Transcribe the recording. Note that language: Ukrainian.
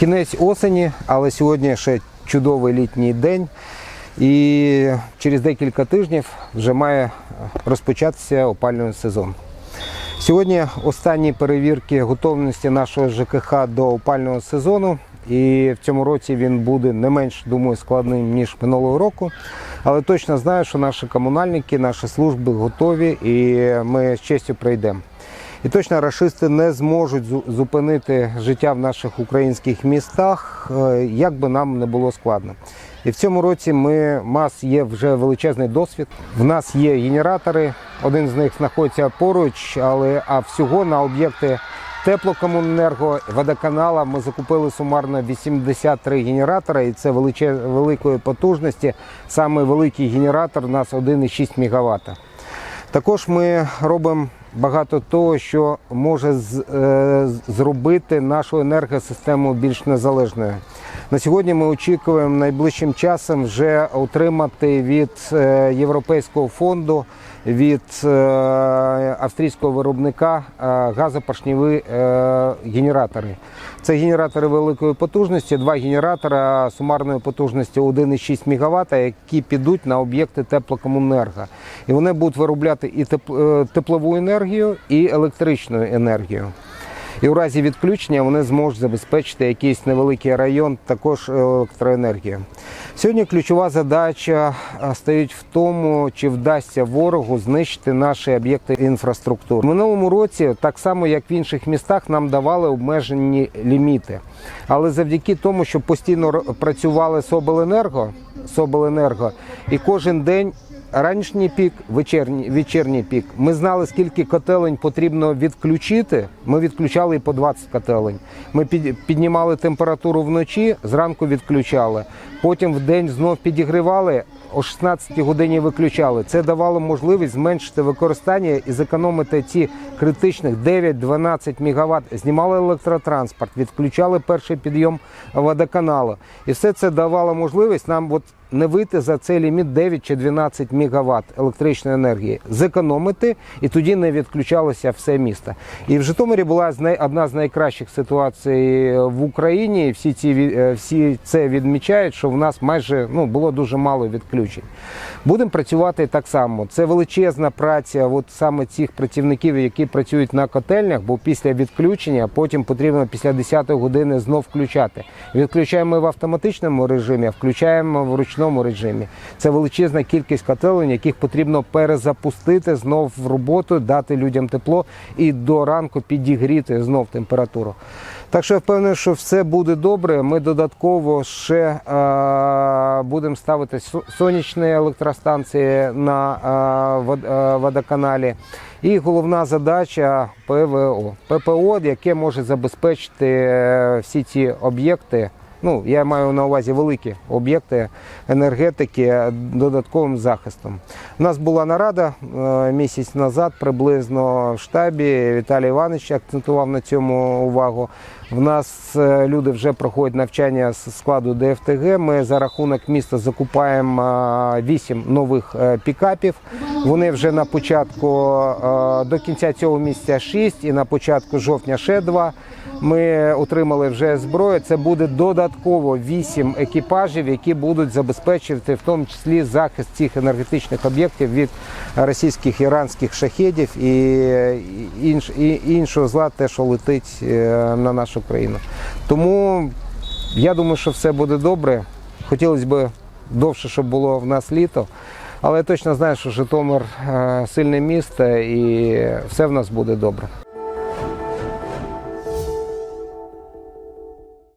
Кінець осені, але сьогодні ще чудовий літній день. І через декілька тижнів вже має розпочатися опалювальний сезон. Сьогодні останні перевірки готовності нашого ЖКХ до опального сезону. І в цьому році він буде не менш, думаю, складним, ніж минулого року. Але точно знаю, що наші комунальники, наші служби готові і ми з честю пройдемо. І точно рашисти не зможуть зупинити життя в наших українських містах, е, як би нам не було складно. І в цьому році ми, у нас є вже величезний досвід. В нас є генератори, один з них знаходиться поруч, але а всього на об'єкти теплокомуненерго, водоканала ми закупили сумарно 83 генератора, і це величе, великої потужності. Саме великий генератор у нас 1,6 МВт. Також ми робимо багато того, що може е, зробити нашу енергосистему більш незалежною. На сьогодні ми очікуємо найближчим часом вже отримати від е, Європейського фонду, від е, австрійського виробника е, газопоршневі е, генератори. Це генератори великої потужності, два генератора сумарної потужності 1,6 МВт, які підуть на об'єкти теплокомуненерго. І вони будуть виробляти і теп- теплову енергію, і електричну енергію. І у разі відключення вони зможуть забезпечити якийсь невеликий район також електроенергією. Сьогодні ключова задача е, стоїть в тому, чи вдасться ворогу знищити наші об'єкти інфраструктури. В минулому році, так само як в інших містах, нам давали обмежені ліміти. Але завдяки тому, що постійно працювали з обленерго, з обленерго і кожен день Ранішній пік, вечірній, вечірній пік. Ми знали, скільки котелень потрібно відключити. Ми відключали і по 20 котелень. Ми під, піднімали температуру вночі, зранку відключали. Потім в день знов підігрівали, о 16 годині виключали. Це давало можливість зменшити використання і зекономити ці критичних 9-12 МВт. Знімали електротранспорт, відключали перший підйом водоканалу. І все це давало можливість нам от не вийти за цей ліміт 9 чи 12 МВт електричної енергії, зекономити і тоді не відключалося все місто. І в Житомирі була одна з найкращих ситуацій в Україні. Всі ці е, всі це відмічають, що в нас майже ну було дуже мало відключень. Будемо працювати так само. Це величезна праця, от саме цих працівників, які працюють на котельнях, бо після відключення потім потрібно після 10 години знов включати. Відключаємо в автоматичному режимі, включаємо в ручному режимі. Це величезна кількість котелень, яких потрібно перезапустити знов в роботу, дати людям тепло і до ранку підігріти знов температуру. Так що я впевнений, що все буде добре. Ми додатково ще е, будемо ставити сонячні електростанції на е, е, водоканалі. І головна задача ПВО. ППО, яке може забезпечити е, всі ці об'єкти. Ну, я маю на увазі великі об'єкти енергетики додатковим захистом. У нас була нарада е, місяць назад, приблизно в штабі. Віталій Іванович акцентував на цьому увагу. В нас е, люди вже проходять навчання з складу ДФТГ. Ми за рахунок міста закупаємо е, 8 нових пікапів. Вони вже на початку е, до кінця цього місяця 6 і на початку жовтня ще 2. Ми отримали вже зброю. Це буде додатково 8 екіпажів, які будуть забезпечувати в тому числі захист цих енергетичних об'єктів від російських іранських шахедів і, і іншого зла, те, що летить е, на нашу країну. Тому я думаю, що все буде добре. Хотілося б довше, щоб було в нас літо. Але я точно знаю, що Житомир е, сильне місто і все в нас буде добре.